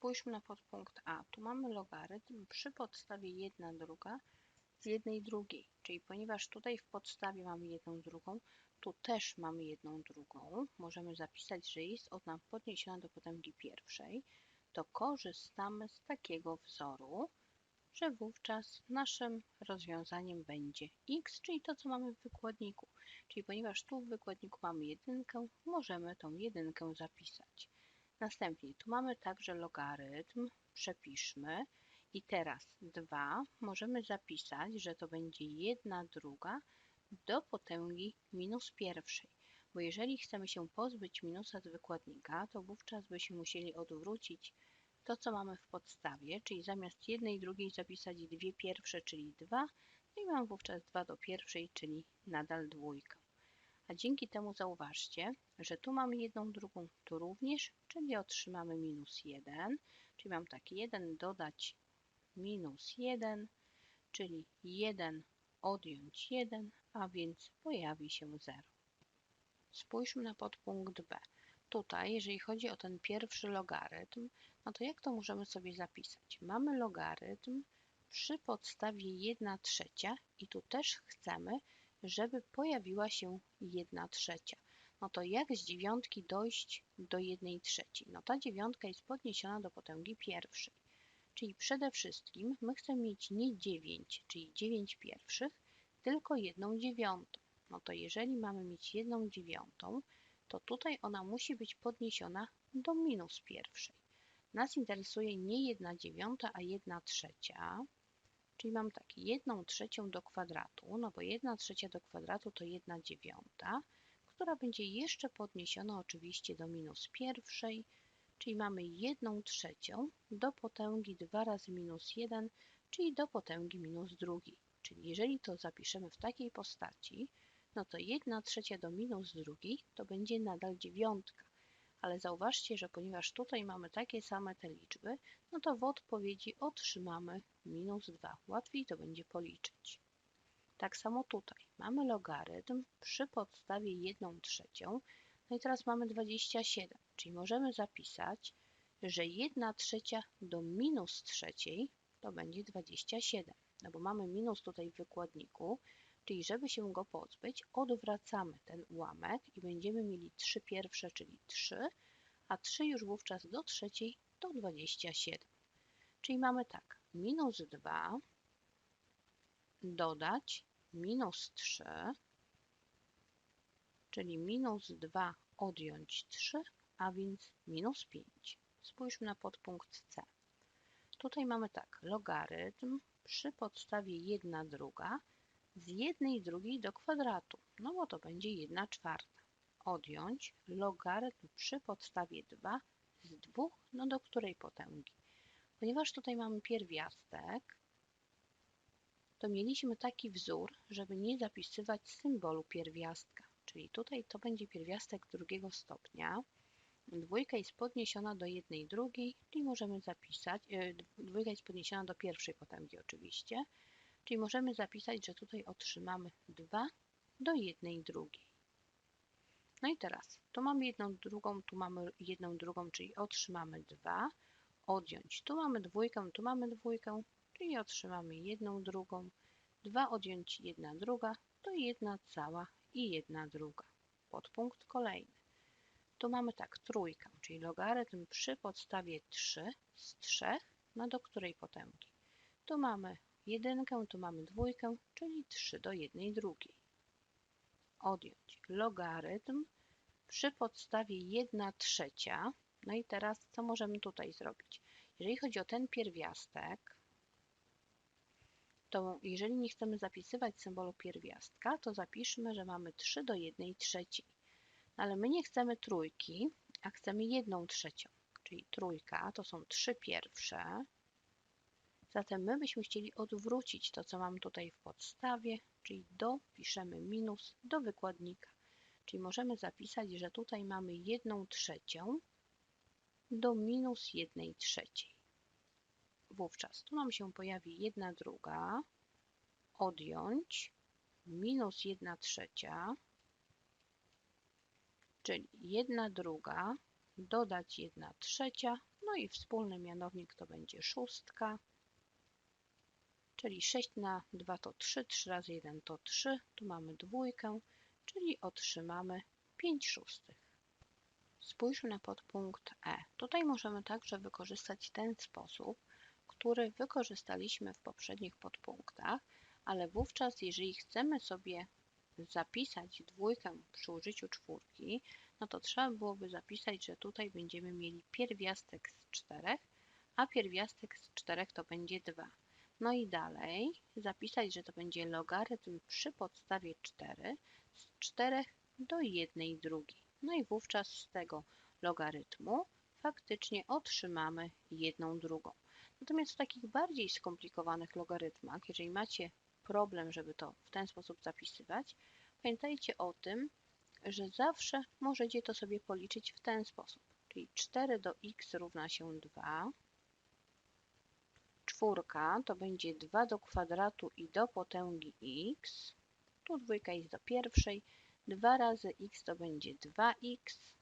Spójrzmy na podpunkt A. Tu mamy logarytm przy podstawie 1 druga z jednej drugiej. Czyli ponieważ tutaj w podstawie mamy jedną drugą, tu też mamy jedną drugą, możemy zapisać, że jest ona podniesiona do potęgi pierwszej, to korzystamy z takiego wzoru, że wówczas naszym rozwiązaniem będzie x, czyli to, co mamy w wykładniku. Czyli ponieważ tu w wykładniku mamy jedynkę, możemy tą jedynkę zapisać. Następnie tu mamy także logarytm, przepiszmy i teraz 2 możemy zapisać, że to będzie 1 druga do potęgi minus pierwszej. Bo jeżeli chcemy się pozbyć minusa z wykładnika, to wówczas byśmy musieli odwrócić to, co mamy w podstawie, czyli zamiast jednej drugiej zapisać dwie pierwsze, czyli 2, no i mam wówczas 2 do pierwszej, czyli nadal dwójkę. A dzięki temu zauważcie, że tu mamy jedną drugą, tu również, czyli otrzymamy minus 1, czyli mam tak 1 dodać minus 1, czyli 1 odjąć 1, a więc pojawi się 0. Spójrzmy na podpunkt B. Tutaj, jeżeli chodzi o ten pierwszy logarytm, no to jak to możemy sobie zapisać? Mamy logarytm przy podstawie 1 trzecia i tu też chcemy, żeby pojawiła się 1 trzecia. No to jak z dziewiątki dojść do 1 trzeciej? No ta dziewiątka jest podniesiona do potęgi pierwszej. Czyli przede wszystkim my chcemy mieć nie 9, czyli 9 pierwszych, tylko jedną dziewiątą. No to jeżeli mamy mieć jedną dziewiątą, to tutaj ona musi być podniesiona do minus pierwszej. Nas interesuje nie jedna dziewiąta, a jedna trzecia, czyli mam tak, jedną trzecią do kwadratu, no bo jedna trzecia do kwadratu to jedna dziewiąta, która będzie jeszcze podniesiona oczywiście do minus pierwszej, czyli mamy jedną trzecią do potęgi 2 razy minus 1, czyli do potęgi minus drugiej. Czyli jeżeli to zapiszemy w takiej postaci, no to 1 trzecia do minus drugiej to będzie nadal dziewiątka. Ale zauważcie, że ponieważ tutaj mamy takie same te liczby, no to w odpowiedzi otrzymamy minus 2. Łatwiej to będzie policzyć. Tak samo tutaj. Mamy logarytm przy podstawie 1 trzecią, no i teraz mamy 27, czyli możemy zapisać, że 1 trzecia do minus trzeciej to będzie 27, no bo mamy minus tutaj w wykładniku, czyli żeby się go pozbyć, odwracamy ten ułamek i będziemy mieli 3 pierwsze, czyli 3, a 3 już wówczas do trzeciej to 27. Czyli mamy tak, minus 2 dodać minus 3, czyli minus 2 odjąć 3, a więc minus 5. Spójrzmy na podpunkt C. Tutaj mamy tak, logarytm przy podstawie 1 druga z jednej drugiej do kwadratu, no bo to będzie 1 czwarta. Odjąć logarytm przy podstawie 2 z 2, no do której potęgi. Ponieważ tutaj mamy pierwiastek, to mieliśmy taki wzór, żeby nie zapisywać symbolu pierwiastka. Czyli tutaj to będzie pierwiastek drugiego stopnia. Dwójka jest podniesiona do jednej drugiej, czyli możemy zapisać, e, dwójka jest podniesiona do pierwszej potęgi oczywiście, czyli możemy zapisać, że tutaj otrzymamy 2 do jednej drugiej. No i teraz, tu mamy jedną drugą, tu mamy jedną drugą, czyli otrzymamy 2, odjąć. Tu mamy dwójkę, tu mamy dwójkę, czyli otrzymamy jedną drugą. 2 odjąć jedna druga to jedna cała i jedna druga. Podpunkt kolejny. Tu mamy tak, trójkę, czyli logarytm przy podstawie 3 z 3, no do której potęgi? Tu mamy jedynkę, tu mamy dwójkę, czyli 3 do jednej drugiej. Odjąć logarytm przy podstawie 1 trzecia. No i teraz co możemy tutaj zrobić? Jeżeli chodzi o ten pierwiastek, to jeżeli nie chcemy zapisywać symbolu pierwiastka, to zapiszmy, że mamy 3 do 1 trzeciej. No ale my nie chcemy trójki, a chcemy 1 trzecią, czyli trójka to są 3 pierwsze. Zatem my byśmy chcieli odwrócić to, co mam tutaj w podstawie, czyli do, piszemy minus, do wykładnika. Czyli możemy zapisać, że tutaj mamy 1 trzecią do minus 1 trzeciej. Wówczas tu nam się pojawi jedna druga, odjąć. Minus jedna trzecia, czyli jedna druga, dodać jedna trzecia, No i wspólny mianownik to będzie szóstka, czyli 6 na 2 to 3, 3 razy 1 to 3, tu mamy dwójkę, czyli otrzymamy 5 szóstych. Spójrzmy na podpunkt E. Tutaj możemy także wykorzystać ten sposób, który wykorzystaliśmy w poprzednich podpunktach, ale wówczas, jeżeli chcemy sobie zapisać dwójkę przy użyciu czwórki, no to trzeba byłoby zapisać, że tutaj będziemy mieli pierwiastek z 4, a pierwiastek z 4 to będzie 2. No i dalej zapisać, że to będzie logarytm przy podstawie 4 z 4 do 1 drugiej. No i wówczas z tego logarytmu faktycznie otrzymamy jedną drugą. Natomiast w takich bardziej skomplikowanych logarytmach, jeżeli macie problem, żeby to w ten sposób zapisywać, pamiętajcie o tym, że zawsze możecie to sobie policzyć w ten sposób. Czyli 4 do x równa się 2. Czwórka to będzie 2 do kwadratu i do potęgi x. Tu dwójka jest do pierwszej. 2 razy x to będzie 2x.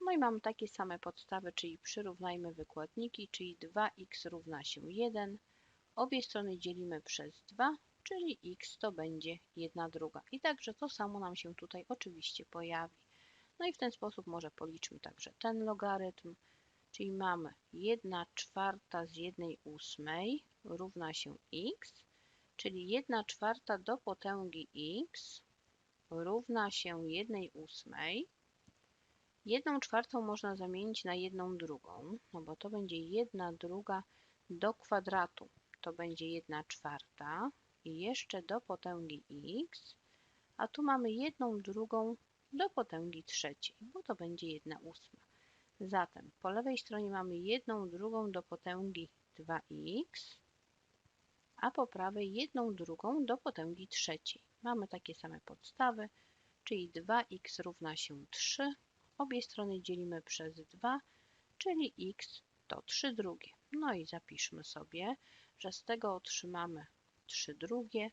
No i mamy takie same podstawy, czyli przyrównajmy wykładniki, czyli 2x równa się 1. Obie strony dzielimy przez 2, czyli x to będzie 1 druga. I także to samo nam się tutaj oczywiście pojawi. No i w ten sposób może policzmy także ten logarytm, czyli mamy 1 czwarta z 1 ósmej równa się x, czyli 1 czwarta do potęgi x równa się 1 ósmej. 1 czwartą można zamienić na 1 drugą, no bo to będzie 1 druga do kwadratu. To będzie 1 czwarta i jeszcze do potęgi x, a tu mamy 1 drugą do potęgi trzeciej, bo to będzie 1 ósma. Zatem po lewej stronie mamy 1 drugą do potęgi 2x, a po prawej 1 drugą do potęgi trzeciej. Mamy takie same podstawy, czyli 2x równa się 3. Obie strony dzielimy przez 2, czyli x to 3 drugie. No i zapiszmy sobie, że z tego otrzymamy 3 drugie,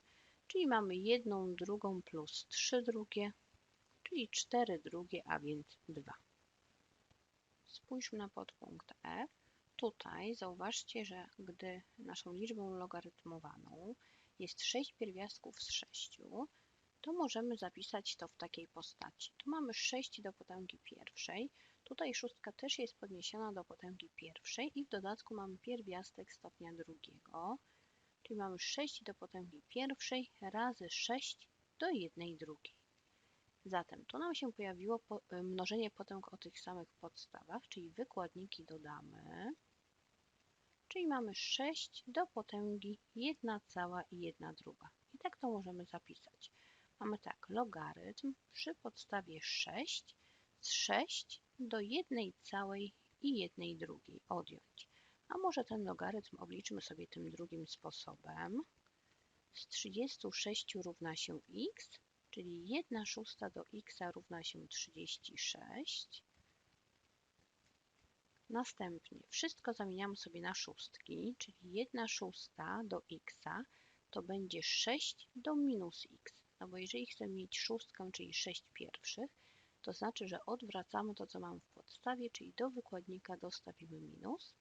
czyli mamy 1 drugą plus 3 drugie, czyli 4 drugie, a więc 2. Spójrzmy na podpunkt E. Tutaj zauważcie, że gdy naszą liczbą logarytmowaną jest 6 pierwiastków z 6, to możemy zapisać to w takiej postaci. Tu mamy 6 do potęgi pierwszej, tutaj szóstka też jest podniesiona do potęgi pierwszej i w dodatku mamy pierwiastek stopnia drugiego, czyli mamy 6 do potęgi pierwszej razy 6 do jednej drugiej. Zatem tu nam się pojawiło mnożenie potęg o tych samych podstawach, czyli wykładniki dodamy, czyli mamy 6 do potęgi 1 cała i 1 druga. I tak to możemy zapisać. Mamy tak, logarytm przy podstawie 6 z 6 do 1 całej i 1 drugiej odjąć. A może ten logarytm obliczymy sobie tym drugim sposobem. Z 36 równa się x, czyli 1 szósta do x równa się 36. Następnie wszystko zamieniamy sobie na szóstki, czyli 1 szósta do x to będzie 6 do minus x. No bo jeżeli chcemy mieć szóstkę, czyli 6 pierwszych, to znaczy, że odwracamy to, co mamy w podstawie, czyli do wykładnika dostawimy minus.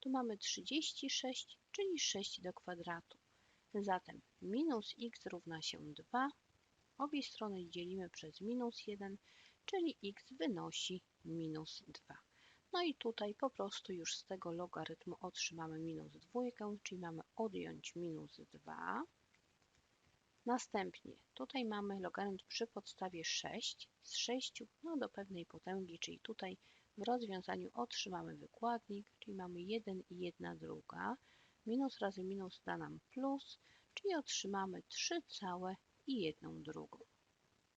Tu mamy 36, czyli 6 do kwadratu. Zatem minus x równa się 2. Obie strony dzielimy przez minus 1, czyli x wynosi minus 2. No i tutaj po prostu już z tego logarytmu otrzymamy minus 2, czyli mamy odjąć minus 2. Następnie tutaj mamy logarytm przy podstawie 6 z 6 no do pewnej potęgi, czyli tutaj w rozwiązaniu otrzymamy wykładnik, czyli mamy 1 i 1 druga. Minus razy minus da nam plus, czyli otrzymamy 3 całe i jedna u drugu.